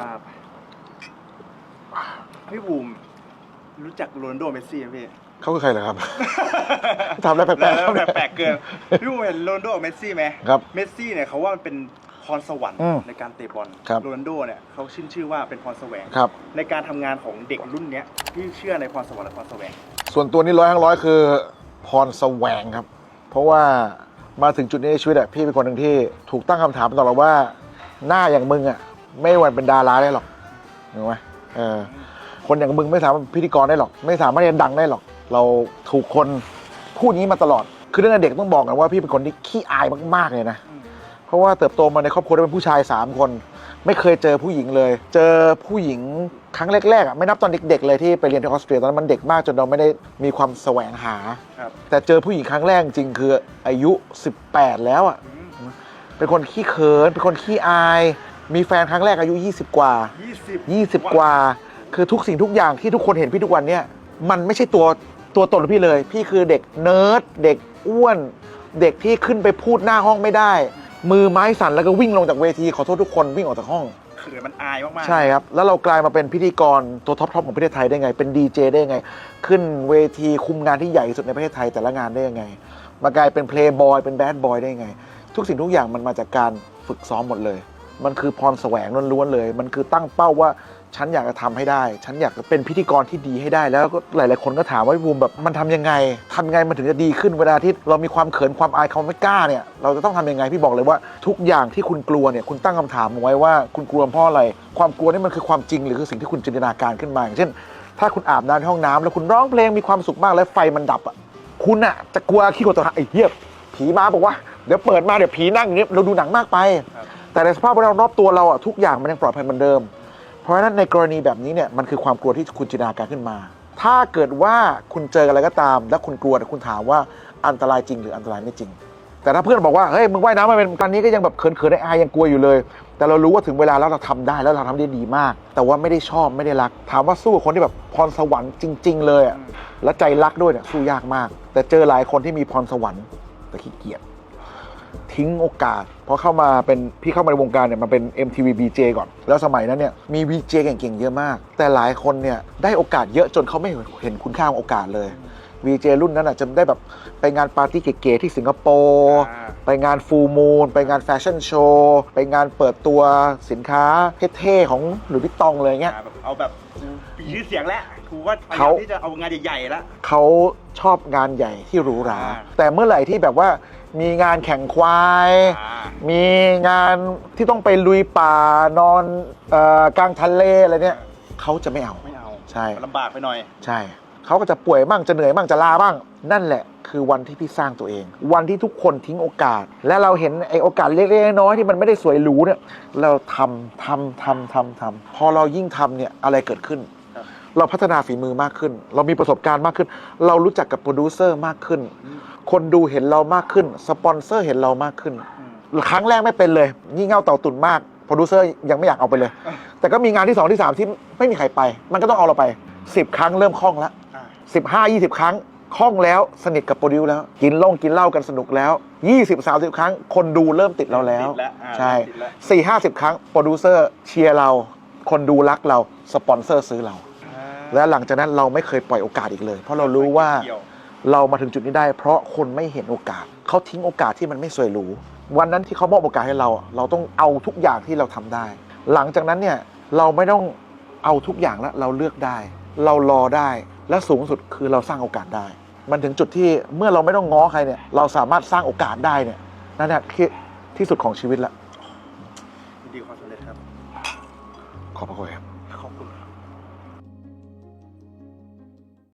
ครับพี่บูมรู้จักโรนลโดเมสซี่ไหมพี่ เขาคือใครเหรอครับ ทำอะไรแปลกๆแล้วครับแปลกๆเกินพี่บูมเห็นโรนลโดกับเมสซี่ไหมครับเมสซี่เนี่ยเขาว่ามันเป็นพรสวรรค์อืมในการเตะบอลครับ โรนลโดเนี่ยเขาชื่นชื่อว่าเป็นพรแสวง ครับ ในการทำงานของเด็กรุ่นเนี้ยพี่เชื่อในพรสวรรค์และพรแสวง ส่วนตัวนี้ร้อยทั้งร้อยคือพรแสวงครับ เพราะว่ามาถึงจุดนี้ในชีวิตอะพี่เป็นคนหนึ่งที่ถูกตั้งคำถามตลอดว่าหน้าอย่างมึงอะ ไม่มีวันเป็นดาราได้หรอกถูกไหมเออคนอย่างมึงไม่สามารถเป็นพิธีกรได้หรอก ไม่สามารถจะดังได้หรอก เราถูกคนพูดอย่างนี้มาตลอด คือตั้งแต่เด็กต้องบอกกันว่าพี่เป็นคนที่ขี้อายมากๆเลยนะ เพราะว่าเติบโตมาในครอบครัวที่เป็นผู้ชาย 3 คน ไม่เคยเจอผู้หญิงเลย เจอผู้หญิงครั้งแรกๆอะไม่นับตอนเด็กๆเลยที่ไปเรียนที่ออสเตรียตอนนั้นมันเด็กมากจนเราไม่ได้มีความแสวงหาครับแต่เจอผู้หญิงครั้งแรกจริงคืออายุ 18 แล้วอะอืมเป็นคนขี้เขินเป็นคนขี้อาย มีแฟนครั้งแรกอายุ 20 กว่ายี่สิบ20 กว่า คือทุกสิ่งทุกอย่างที่ทุกคนเห็นพี่ทุกวันเนี่ยมันไม่ใช่ตัวตัวตนของพี่เลย พี่คือเด็กเนิร์ดเด็กอ้วน เด็กที่ขึ้นไปพูดหน้าห้องไม่ได้ มือไม้สั่นแล้วก็วิ่งลงจากเวทีขอโทษทุกคนวิ่งออกจากห้อง เขินมันอายมากๆ ใช่ครับ แล้วเรากลายมาเป็นพิธีกรตัวท็อปๆของประเทศไทยได้ไง เป็นดีเจได้ไง ขึ้นเวทีคุมงานที่ใหญ่ที่สุดในประเทศไทยแต่ละงานได้ยังไง มากลายเป็นเพลย์บอยเป็นแบดบอยได้ยังไง ทุกสิ่งทุกอย่างมันมาจากการฝึกซ้อมหมดเลย มันคือพรแสวงล้วนๆเลย มันคือตั้งเป้าว่าฉันอยากจะทำให้ได้ ฉันอยากจะเป็นพิธีกรที่ดีให้ได้ แล้วก็หลาย ๆ คนก็ถามว่าพี่บูมแบบมันทำยังไงทำยังไงมันถึงจะดีขึ้นเวลาที่เรามีความเขินความอายความไม่กล้าเนี่ยเราจะต้องทำยังไงพี่บอกเลยว่า ทุกอย่างที่คุณกลัวเนี่ยคุณตั้งคำถามเอาไว้ว่าคุณกลัวเพราะอะไร ความกลัวนี่มันคือความจริงหรือคือสิ่งที่คุณจินตนาการขึ้นมาอย่างเช่น ถ้าคุณอาบน้ำในห้องน้ำแล้วคุณร้องเพลงมีความสุขมากแล้วไฟมันดับอะคุณอะจะกลัวขี้กลัวตัวไอ้เหี้ยผีมาบอกว่าเดี๋ยวเปิดมาเดี๋ยวผีนั่งอย่างนี้เราดูหนังมากไป แต่ในสภาพแวดล้อมรอบตัวเราอะทุกอย่างมันยังปลอดภัยเหมือนเดิม เพราะฉะนั้นในกรณีแบบนี้เนี่ยมันคือความกลัวที่คุณจินตนาการขึ้นมา ถ้าเกิดว่าคุณเจออะไรก็ตาม แล้วคุณกลัวแต่คุณถามว่าอันตรายจริงหรืออันตรายไม่จริง แต่ถ้าเพื่อนบอกว่าเฮ้ยมึงว่ายน้ำมาเป็นตอนนี้ก็ยังแบบเขินๆได้อายยังกลัวอยู่เลย แต่เรารู้ว่าถึงเวลาแล้วเราทำได้แล้วเราทำได้ดีมาก แต่ว่าไม่ได้ชอบไม่ได้รัก ถามว่าสู้กับคนที่แบบพรสวรรค์จริง ๆ เลยอะแล้วใจรักด้วยเนี่ยสู้ยากมาก แต่เจอหลายคนที่มีพรสวรรค์แต่ขี้เกียจ ทิ้งโอกาสพอเข้ามาเป็นพี่เข้ามาในวงการเนี่ยมันเป็น MTV BJ ก่อน แล้วสมัยนั้นเนี่ยมี VJ เก่งๆเยอะมาก แต่หลายคนเนี่ยได้โอกาสเยอะจนเขาไม่เห็นคุณค่าของโอกาสเลย VJ รุ่นนั้นอะจะได้แบบไปงานปาร์ตี้เก๋ๆที่สิงคโปร์อ่าไปงานฟูมูลไปงานแฟชั่นโชว์ไปงานเปิดตัวสินค้าเท่ๆของหรือพิตองเลยเงี้ยอ่าแบบเอาแบบปีชื่อเสียงแล้ว กูว่าพยายาเขามที่จะเอางานใหญ่ๆแล้วเขาชอบงานใหญ่ที่หรูหราอ่าแต่เมื่อไหร่ที่แบบว่ามีงานแข่งควายอ่ามีงานที่ต้องไปลุยป่านอนเออกลางทะเลอะไรเนี่ยเขาจะไม่เอาไม่เอาใช่ลำบากไปหน่อย ใช่เขาก็จะป่วยบ้างจะเหนื่อยบ้างจะลาบ้าง นั่นแหละคือวันที่พี่สร้างตัวเอง วันที่ทุกคนทิ้งโอกาส และเราเห็นไอ้โอกาสเล็กๆน้อยๆที่มันไม่ได้สวยหรูเนี่ยเราทำทำทำทำทำพอเรายิ่งทำเนี่ยอะไรเกิดขึ้นครับ เราพัฒนาฝีมือมากขึ้น เรามีประสบการณ์มากขึ้น เรารู้จักกับโปรดิวเซอร์มากขึ้น คนดูเห็นเรามากขึ้น สปอนเซอร์เห็นเรามากขึ้นอืมครั้งแรกไม่เป็นเลยงี่เง่าเต่าตุ่นมากโปรดิวเซอร์ยังไม่อยากเอาไปเลยอะแต่ก็มีงานที่ 2 ที่ 3 ที่ไม่มีใครไป มันก็ต้องเอาเราไป 10 ครั้งเริ่มคล่องแล้วอ่า15 20ครั้งคล่องแล้วสนิทกับโปรดิวแล้ว กินล่งกินเหล้ากันสนุกแล้ว20 30ครั้ง คนดูเริ่มติดเราแล้วติดแล้วอ่าใช่ติดแล้วสี่ห้าสิบครั้งโปรดิวเซอร์เชียร์เรา คนดูรักเรา สปอนเซอร์ซื้อเราอ่า และหลังจากนั้นเราไม่เคยปล่อยโอกาสอีกเลย เพราะเรารู้ว่าเกี่ยเรามาถึงจุดนี้ได้ เพราะคนไม่เห็นโอกาสเขาทิ้งโอกาสที่มันไม่สวยหรูวันนั้นที่เขามอบโอกาสให้เราอะเราต้องเอาทุกอย่างที่เราทำได้ หลังจากนั้นเนี่ยเราไม่ต้องเอาทุกอย่างแล้วเราเลือกได้ เรารอได้และสูงสุดคือเราสร้างโอกาสได้ มันถึงจุดที่เมื่อเราไม่ต้องง้อใครเนี่ยเราสามารถสร้างโอกาสได้เนี่ยนั่นแหละที่ที่สุดของชีวิตละยินดีกับความสำเร็จครับ ขอบพระคุณครับ